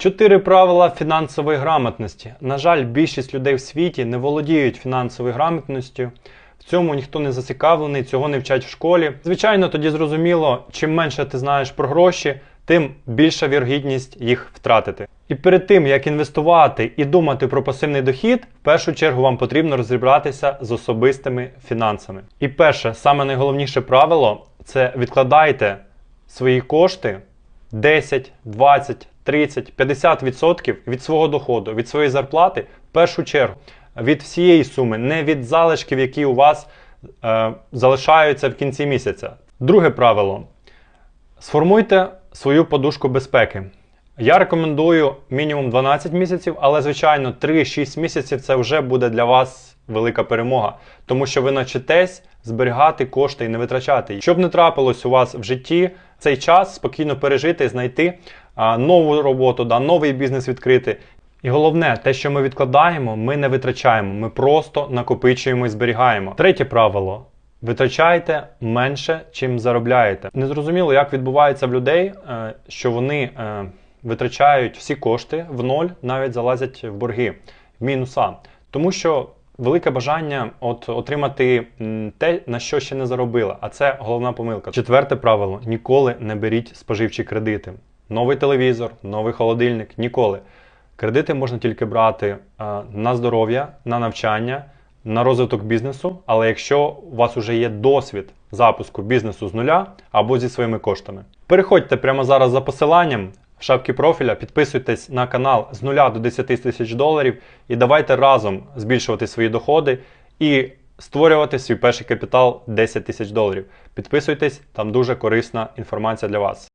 Чотири правила фінансової грамотності. На жаль, більшість людей в світі не володіють фінансовою грамотністю. В цьому ніхто не зацікавлений, цього не вчать в школі. Звичайно, тоді зрозуміло, чим менше ти знаєш про гроші, тим більша вірогідність їх втратити. І перед тим як інвестувати і думати про пасивний дохід, в першу чергу вам потрібно розібратися з особистими фінансами. І перше, саме найголовніше правило це відкладайте свої кошти 10, 20, 30, 50% від свого доходу, від своєї зарплати в першу чергу, від всієї суми, не від залишків, які у вас е, залишаються в кінці місяця. Друге правило: сформуйте свою подушку безпеки. Я рекомендую мінімум 12 місяців, але звичайно 3-6 місяців це вже буде для вас велика перемога, тому що ви навчитесь зберігати кошти і не витрачати. Щоб не трапилось у вас в житті, цей час спокійно пережити, і знайти нову роботу, да, новий бізнес відкрити. І головне, те, що ми відкладаємо, ми не витрачаємо, ми просто накопичуємо і зберігаємо. Третє правило. Витрачайте менше, чим заробляєте. Незрозуміло, як відбувається в людей, е, що вони е, витрачають всі кошти в ноль, навіть залазять в борги, в мінуса. Тому що велике бажання от, отримати те, на що ще не заробили. А це головна помилка. Четверте правило: ніколи не беріть споживчі кредити. Новий телевізор, новий холодильник ніколи. Кредити можна тільки брати е, на здоров'я, на навчання, на розвиток бізнесу. Але якщо у вас вже є досвід запуску бізнесу з нуля або зі своїми коштами, переходьте прямо зараз за посиланням в шапці профіля, підписуйтесь на канал з нуля до 10 тисяч доларів і давайте разом збільшувати свої доходи і створювати свій перший капітал 10 тисяч доларів. Підписуйтесь, там дуже корисна інформація для вас.